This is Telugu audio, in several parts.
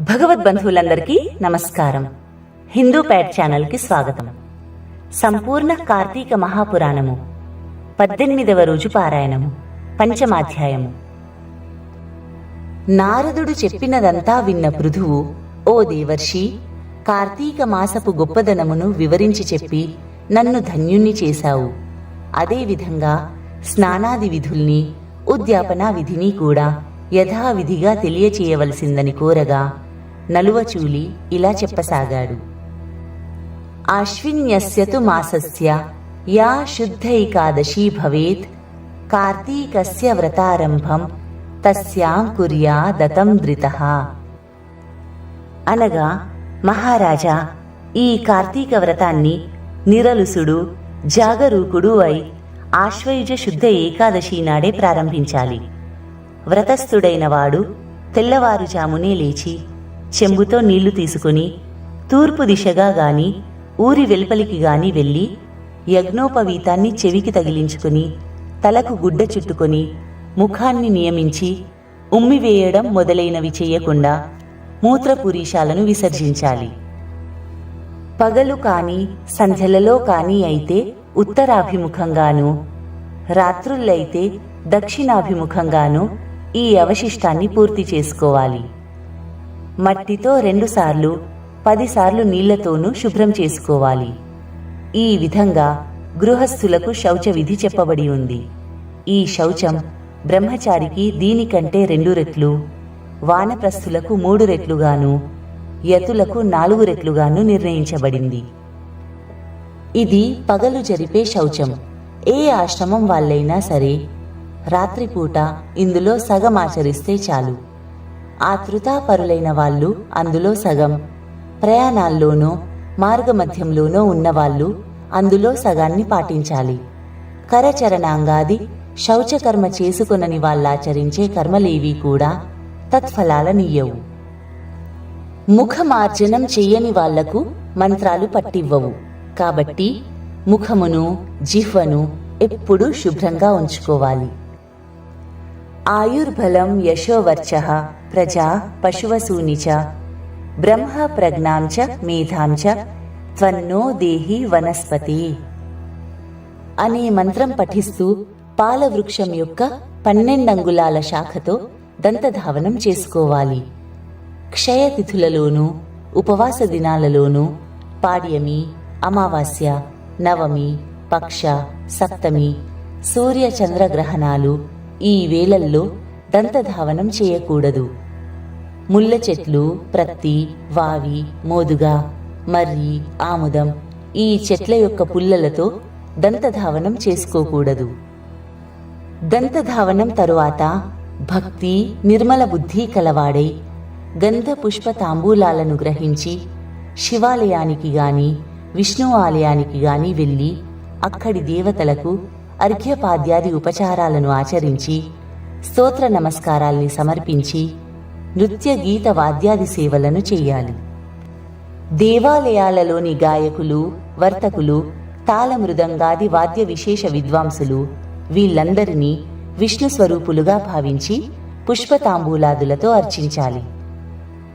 భగవద్ బంధువులందరికీ నమస్కారం. హిందూ ప్యాడ్ ఛానల్కి స్వాగతం. సంపూర్ణ కార్తీక మహాపురాణము పద్దెనిమిదవ రోజు పారాయణము పంచమాధ్యాయము. నారదుడు చెప్పినదంతా విన్న పృథువు ఓ దేవర్షి కార్తీక మాసపు గొప్పదనమును వివరించి చెప్పి నన్ను ధన్యుణ్ణి చేశావు. అదేవిధంగా స్నానాది విధుల్ని ఉద్యాపనా విధిని కూడా యథావిధిగా తెలియచేయవలసిందని కోరగా నలువచూలి ఇలా చెప్పసాగాడు. ఆశ్విన్యస్యతు మాసస్య యా శుద్ధైకాదశీ భవేత్ కార్తీకస్య వ్రతారంభం తస్యాం కుర్యా దతం ధృత. అనగా మహారాజా ఈ కార్తీక వ్రతాన్ని నిరలుసుడు జాగరూకుడు అయి ఆశ్వయుజ శుద్ధ ఏకాదశి నాడే ప్రారంభించాలి. వ్రతస్థుడైన వాడు తెల్లవారుజామునే లేచి చెంబుతో నీళ్ళు తీసుకుని తూర్పు దిశగా గాని ఊరి వెలుపలికి గాని వెళ్ళి యజ్ఞోపవీతాన్ని చెవికి తగిలించుకుని తలకు గుడ్డ చుట్టుకొని ముఖాన్ని నియమించి ఉమ్మివేయడం మొదలైనవి చేయకుండా మూత్రపురీషాలను విసర్జించాలి. పగలు కాని సంధ్యలలో కాని అయితే ఉత్తరాభిముఖంగాను రాత్రులైతే దక్షిణాభిముఖంగాను ఈ అవశిష్టాన్ని పూర్తి చేసుకోవాలి. మట్టితో రెండుసార్లు పదిసార్లు నీళ్ళతోనూ శుభ్రం చేసుకోవాలి. ఈ విధంగా గృహస్థులకు శౌచ విధి చెప్పబడి ఉంది. ఈ శౌచం బ్రహ్మచారికి దీనికంటే రెండు రెట్లు వానప్రస్థులకు మూడు రెట్లుగాను యతులకు నాలుగు రెట్లుగాను నిర్ణయించబడింది. ఇది పగలు జరిపే శౌచం. ఏ ఆశ్రమం వాళ్ళైనా సరే రాత్రిపూట ఇందులో సగం ఆచరిస్తే చాలు. ఆతృతాపరులైన వాళ్ళు అందులో సగం. ప్రయాణాల్లోనో మార్గమధ్యంలోనో ఉన్నవాళ్ళు అందులో సగాన్ని పాటించాలి. కరచరణాంగాది శౌచకర్మ చేసుకొనని వాళ్ళాచరించే కర్మలేవి కూడా తత్ఫలాలనియ్యవు. ముఖమార్జనం చెయ్యని వాళ్ళకు మంత్రాలు పట్టివ్వవు. కాబట్టి ముఖమును జిహ్వను ఎప్పుడూ శుభ్రంగా ఉంచుకోవాలి. ఆయుర్బలం యశోవర్చ ప్రజా పశువసూని చ బ్రహ్మ ప్రజ్ఞాం చ మేధాం చ త్వన్నో దేహి వనస్పతి అనే మంత్రం పఠిస్తూ పాలవృక్షం యొక్క పన్నెండంగుళాల శాఖతో దంతధావనం చేసుకోవాలి। క్షయతిథులలోనూ ఉపవాస దినాలలోనూ పాడ్యమి అమావాస్య నవమి పక్ష సప్తమి సూర్య చంద్రగ్రహణాలు ఈ వేళల్లో దంతధావనం చేయకూడదు. ముళ్ళ చెట్లు ప్రత్తి వావి మోదుగా మర్రి ఆముదం ఈ చెట్ల యొక్క పుల్లలతో దంతధావనం చేసుకోకూడదు. దంతధావనం తరువాత భక్తి నిర్మల బుద్ధి కలవాడై గంధ పుష్ప తాంబూలాలను గ్రహించి శివాలయానికి గాని విష్ణు ఆలయానికి గాని వెళ్ళి అక్కడి దేవతలకు అర్ఘ్యపాద్యాది ఉపచారాలను ఆచరించి స్తోత్ర నమస్కారాల్ని సమర్పించి నృత్య గీత వాద్యాది సేవలను చెయ్యాలి దేవాలయాలలోని గాయకులు వర్తకులు తాళమృదంగాది వాద్య విశేష విద్వాంసులు వీళ్ళందరినీ విష్ణు స్వరూపులుగా భావించి పుష్పతాంబూలాదులతో అర్చించాలి.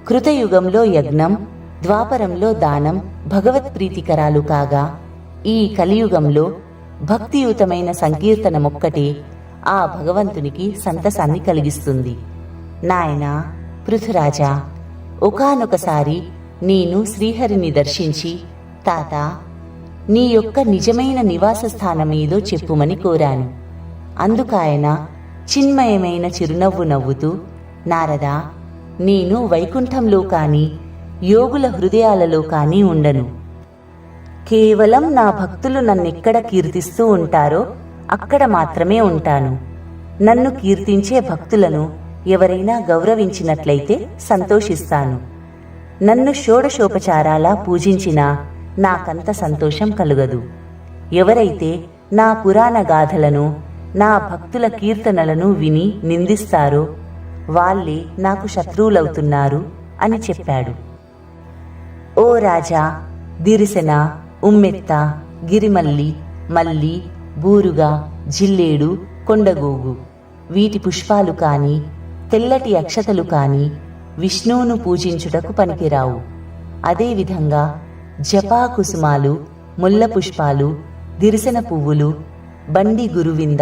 కృతయుగంలో యజ్ఞం ద్వాపరంలో దానం భగవత్ప్రీతికరాలు కాగా ఈ కలియుగంలో భక్తియుతమైన సంకీర్తనమొక్కటే ఆ భగవంతునికి సంతసాన్ని కలిగిస్తుంది. నాయనా పృథురాజా ఒకానొకసారి నేను శ్రీహరిని దర్శించి తాత నీ యొక్క నిజమైన నివాస స్థానమేదో చెప్పుమని కోరాను. అందుకాయన చిన్మయమైన చిరునవ్వు నవ్వుతూ నారదా నేను వైకుంఠంలో కాని యోగుల హృదయాలలో కానీ ఉండను. కేవలం నా భక్తులు నన్నెక్కడ కీర్తిస్తూ ఉంటారో అక్కడ మాత్రమే ఉంటాను. నన్ను కీర్తించే భక్తులను ఎవరైనా గౌరవించినట్లయితే సంతోషిస్తాను. నన్ను షోడశోపచారాలా పూజించినా నాకంత సంతోషం కలుగదు. ఎవరైతే నా పురాణ గాథలను నా భక్తుల కీర్తనలను విని నిందిస్తారో వాళ్ళే నాకు శత్రువులవుతున్నారు అని చెప్పాడు. ఓ రాజా దిరిసెన ఉమ్మెత్త గిరిమల్లి మల్లి బూరుగా జిల్లేడు కొండగోగు. వీటి పుష్పాలు కాని తెల్లటి అక్షతలు కాని విష్ణువును పూజించుటకు పనికిరావు. అదేవిధంగా జపాకుసుమాలు ముల్ల పుష్పాలు దిరిసన పువ్వులు బండి గురువింద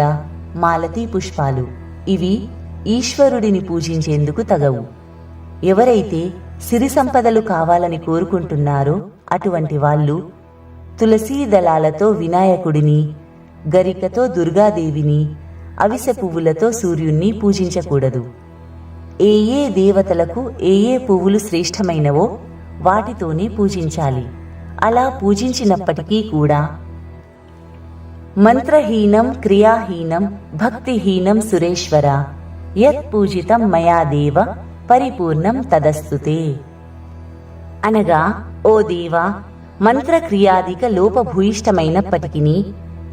మాలతీ పుష్పాలు ఇవి ఈశ్వరుడిని పూజించేందుకు తగవు. ఎవరైతే సిరి సంపదలు కావాలని కోరుకుంటున్నారో అటువంటి వాళ్ళు తులసీ దళాలతో వినాయకుడిని గరికతో దుర్గాదేవిని అవిసె పువ్వులతో సూర్యుణ్ణి పూజించకూడదు. ఏ ఏ దేవతలకు ఏ ఏ పువ్వులు శ్రేష్టమైనవో వాటితోనే పూజించాలి. అలా పూజించినప్పటికీ కూడా మంత్రహీనం క్రియాహీనం భక్తిహీనం సురేశ్వర యత్ పూజితం మయా దేవ పరిపూర్ణం తదస్తుతే. అనగా ఓ దేవా మంత్రక్రియాదిక లోపభూయిష్టమైనప్పటికీ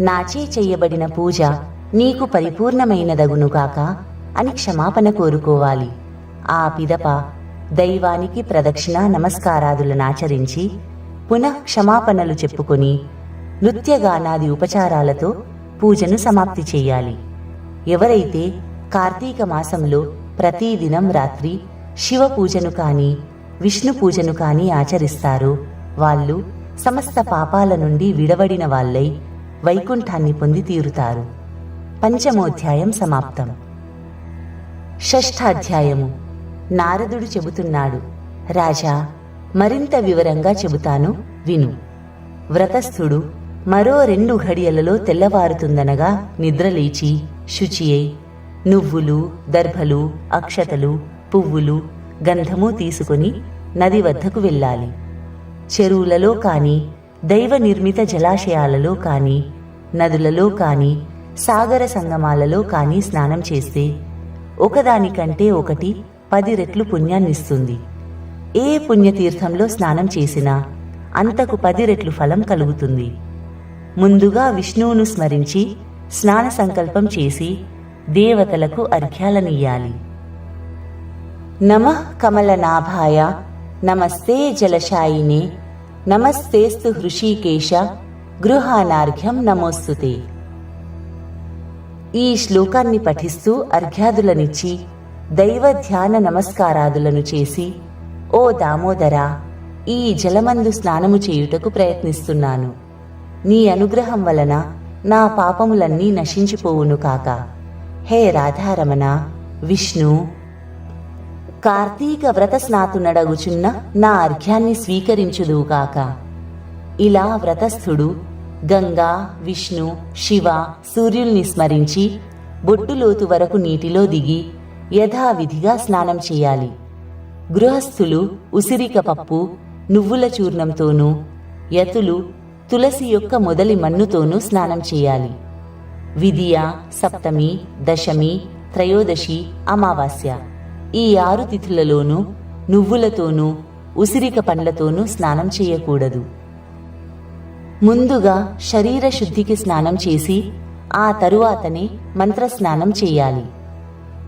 నాచే చెయ్యబడిన పూజ నీకు పరిపూర్ణమైనదగును కాక అని క్షమాపణ కోరుకోవాలి. ఆ పిదప దైవానికి ప్రదక్షిణ నమస్కారాదులనాచరించి పునః క్షమాపణలు చెప్పుకొని నృత్యగానాది ఉపచారాలతో పూజను సమాప్తి చేయాలి. ఎవరైతే కార్తీక మాసంలో ప్రతిదినం రాత్రి శివ పూజను కాని విష్ణు పూజను కాని ఆచరిస్తారో వాళ్ళు సమస్త పాపాల నుండి విడవడిన వాళ్ళై వైకుంఠాన్ని పొంది తీరుతారు. పంచమోధ్యాయం సమాప్తం. షష్ఠాధ్యాయము. నారదుడు చెబుతున్నాడు రాజా మరింత వివరంగా చెబుతాను విను. వ్రతస్థుడు మరో రెండు ఘడియలలో తెల్లవారుతుందనగా నిద్రలేచి శుచియై నువ్వులు దర్భలు అక్షతలు పువ్వులు గంధము తీసుకుని నది వద్దకు వెళ్ళాలి. చెరువులలో కానీ దైవ నిర్మిత జలాశయాలలో కానీ నదులలో కానీ సాగర సంగమాలలో కానీ స్నానం చేస్తే ఒకదానికంటే ఒకటి పది రెట్లు పుణ్యాన్నిస్తుంది ఏ పుణ్యతీర్థంలో స్నానం చేసినా అంతకు పది రెట్లు ఫలం కలుగుతుంది. ముందుగా విష్ణువును స్మరించి స్నాన సంకల్పం చేసి దేవతలకు అర్ఘ్యాలనియ్యాలి. నమః కమలనాభాయ నమస్తే జలశాయినే నమస్తేస్తు హృషీకేశ గృహానార్ఘ్యం నమోస్తుతే. ఈ శ్లోకాన్ని పఠిస్తూ అర్ఘ్యాదులనిచ్చి దైవ ధ్యాన నమస్కారాదులను చేసి ఓ దామోదరా ఈ జలమందు స్నానము చేయుటకు ప్రయత్నిస్తున్నాను. నీ అనుగ్రహం వలన నా పాపములన్నీ నశించిపోవును కాక. హే రాధారమణ విష్ణు కార్తీక వ్రత స్నాతునడగుచున్న నా అర్ఘ్యాన్ని స్వీకరించుదువుగాక. ఇలా వ్రతస్థుడు గంగా విష్ణు శివ సూర్యుల్ని స్మరించి బొట్టులోతు వరకు నీటిలో దిగి యథావిధిగా స్నానం చేయాలి. గృహస్థులు ఉసిరిక పప్పు నువ్వుల చూర్ణంతోనూ యతులు తులసి యొక్క మొదలి మన్నుతోనూ స్నానం చేయాలి. విధియ సప్తమి దశమి త్రయోదశి అమావాస్య. ఈ ఆరు తిథులలోనూ నువ్వులతోనూ ఉసిరిక పండ్లతోనూ స్నానం చేయకూడదు. ముందుగా శరీర శుద్ధికి స్నానం చేసి ఆ తరువాతనే మంత్రస్నానం చేయాలి.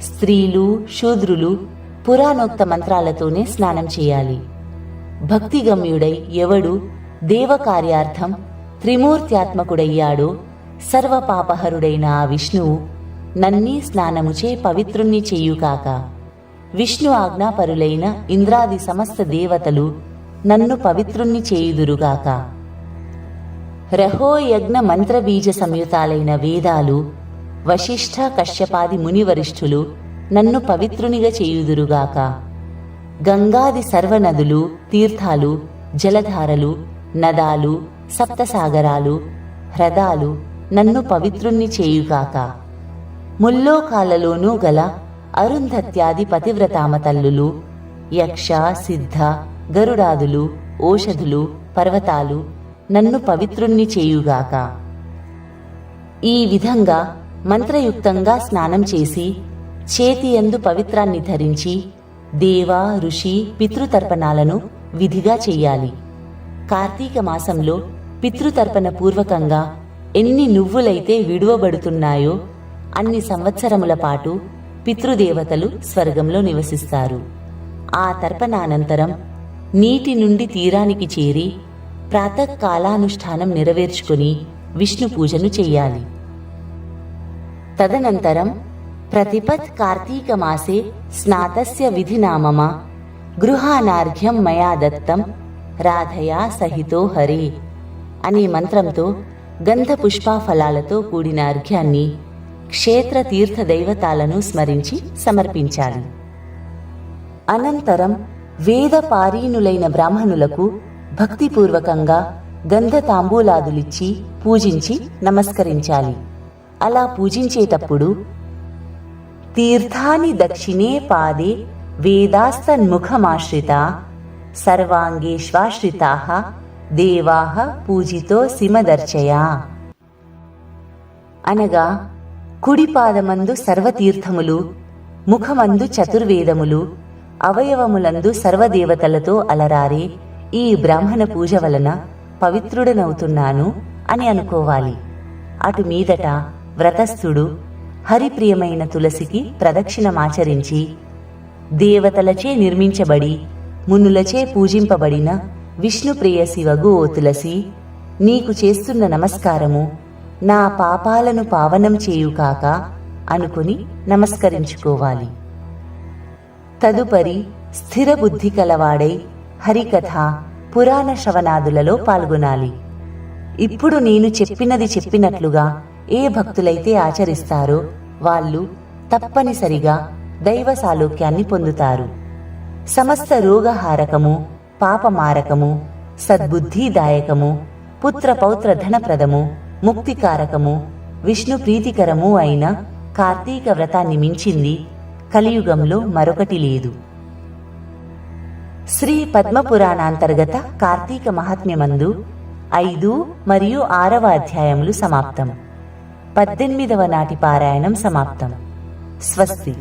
స్త్రీలు శూద్రులు పురాణోక్త మంత్రాలతోనే స్నానం చేయాలి. భక్తిగమ్యుడై ఎవడు దేవకార్యార్థం త్రిమూర్త్యాత్మకుడయ్యాడో సర్వపాపహరుడైన ఆ విష్ణువు నన్నీ స్నానముచే పవిత్రుణ్ణి చేయుకాక విష్ణు ఆజ్ఞాపరులైన ఇంద్రాది సమస్త దేవతలు నన్ను పవిత్రుణ్ణి చేయుదురుగాక. రహోయజ్ఞ మంత్రబీజ సంయుతాలైన వేదాలు వశిష్ఠ కశ్యపాది మునివరిష్ఠులు నన్ను పవిత్రునిగా చేయుదురుగాక. గంగాది సర్వనదులు తీర్థాలు జలధారలు నదాలు సప్తసాగరాలు హ్రదాలు నన్ను పవిత్రుణ్ణి చేయుగాక. ముల్లోకాలలోనూ గల అరుంధత్యాది పతివ్రతామ తల్లులు యక్ష సిద్ధ గరుడాదులు ఓషధులు పర్వతాలు నన్ను పవిత్రుణ్ణి చేయుగాక. ఈ విధంగా మంత్రయుక్తంగా స్నానం చేసి చేతియందు పవిత్రాన్ని ధరించి దేవ ఋషి పితృతర్పణాలను విధిగా చెయ్యాలి కార్తీక మాసంలో పితృతర్పణ పూర్వకంగా ఎన్ని నువ్వులైతే విడువబడుతున్నాయో అన్ని సంవత్సరముల పాటు పితృదేవతలు స్వర్గంలో నివసిస్తారు. ఆ తర్పణానంతరం నీటి నుండి తీరానికి చేరి ప్రాతకాలానుష్ఠానం నెరవేర్చుకుని విష్ణు పూజను చెయ్యాలి. తదనంతరం ప్రతిపత్ కార్తీక మాసే స్నాతస్య విధినామమ గృహానార్ఘ్యం మయా దత్తం రాధయా సహితో హరే అనే మంత్రంతో గంధ పుష్పాఫలాలతో కూడిన అర్ఘ్యాన్ని క్షేత్ర తీర్థ దైవతాలను స్మరించి సమర్పించాలి. అనంతరం వేద పారీనులైన బ్రాహ్మణులకు భక్తిపూర్వకంగా గంధ తాంబూలాదులిచ్చి పూజించి నమస్కరించాలి. అలా పూజించేటప్పుడు తీర్థాని దక్షిణే పాదే వేదాస్తన్ముఖమాశ్రిత సర్వాంగేష్వాశ్రితా దేవా పూజితో సిమదర్చయా అనగా కుడిపాదమందు సర్వతీర్థములు ముఖమందు చతుర్వేదములు అవయవములందు సర్వదేవతలతో అలరారే ఈ బ్రాహ్మణ పూజ వలన పవిత్రుడనవుతున్నాను అని అనుకోవాలి. అటు మీదట వ్రతస్థుడు హరిప్రియమైన తులసికి ప్రదక్షిణమాచరించి దేవతలచే నిర్మించబడి మునులచే పూజింపబడిన విష్ణుప్రియ శివగు ఓ తులసి నీకు చేస్తున్న నమస్కారము నా పాపాలను పావనం చేయుకాక అనుకుని నమస్కరించుకోవాలి. తదుపరి స్థిర బుద్ధి కలవాడై హరికథ పురాణ శ్రవణాదులలో పాల్గొనాలి. ఇప్పుడు నేను చెప్పినది చెప్పినట్లుగా ఏ భక్తులైతే ఆచరిస్తారో వాళ్ళు తప్పనిసరిగా దైవ సాలోక్యాన్ని పొందుతారు. సమస్త రోగహారకము పాపమారకము సద్బుద్ధిదాయకము పుత్ర పౌత్ర ధనప్రదము ముక్తికారకము విష్ణు ప్రీతికరము అయిన కార్తీక వ్రతాన్ని మించింది కలియుగంలో మరొకటి లేదు. శ్రీ పద్మపురాణాంతర్గత కార్తీక మహాత్మ్యమందు ఐదు మరియు ఆరవ అధ్యాయములు సమాప్తం. పద్దెనిమిదవ నాటి పారాయణం సమాప్తం. స్వస్తి.